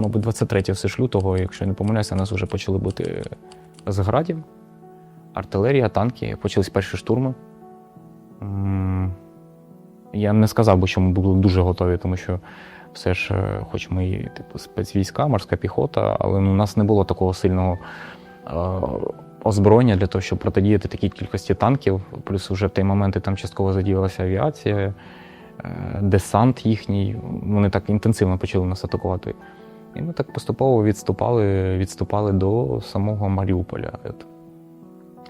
Мабуть, 23 все ж лютого, якщо я не помиляюся, нас вже почали бути з градів, артилерія, танки, почались перші штурми. Я не сказав би, що ми були дуже готові, тому що все ж, е, хоч ми і типу, спецвійська, морська піхота, але ну, у нас не було такого сильного е, озброєння для того, щоб протидіяти такій кількості танків. Плюс вже в той момент там частково задіялася авіація, е, десант їхній. Вони так інтенсивно почали нас атакувати. І ми так поступово відступали, відступали до самого Маріуполя. От.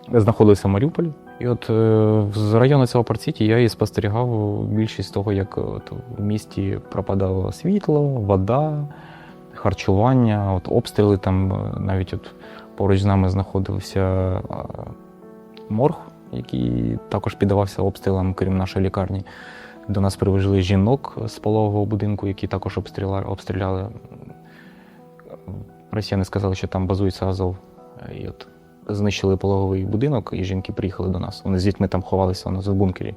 Ми знаходилися в Маріуполі. І от е, з району цього Парціті я і спостерігав більшість того, як от, в місті пропадало світло, вода, харчування, от, обстріли там е, навіть от поруч з нами знаходився морг, який також піддавався обстрілам, крім нашої лікарні. До нас привезли жінок з пологового будинку, які також обстріляли. Росіяни сказали, що там базується Азов. І от знищили пологовий будинок, і жінки приїхали до нас. Вони з дітьми там ховалися у нас в бункері.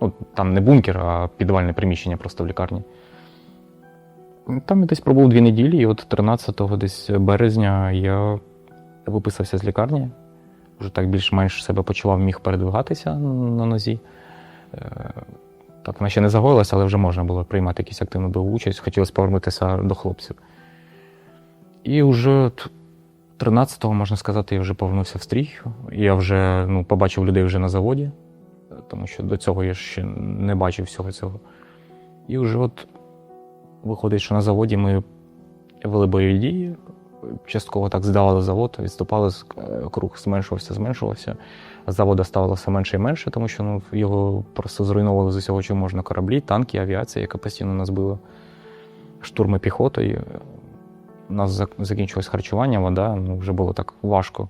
Ну, там не бункер, а підвальне приміщення просто в лікарні. Там я десь пробув дві неділі, і от 13 десь березня я виписався з лікарні. Вже так більш-менш себе почував, міг передвигатися на нозі. Е, Так, вона ще не загоїлася, але вже можна було приймати якусь активну участь. Хотілося повернутися до хлопців. І вже 13-го, можна сказати, я вже повернувся в стрій. Я вже ну, побачив людей вже на заводі, тому що до цього я ще не бачив всього цього. І вже от виходить, що на заводі ми вели бойові дії, частково так здавали завод, відступали, круг зменшувався, зменшувався. Завода ставало все менше і менше, тому що ну, його просто зруйновували з усього, чого можна кораблі, танки, авіація, яка постійно нас била, штурми піхотою. У нас зак- закінчилось харчування, вода, ну вже було так важко.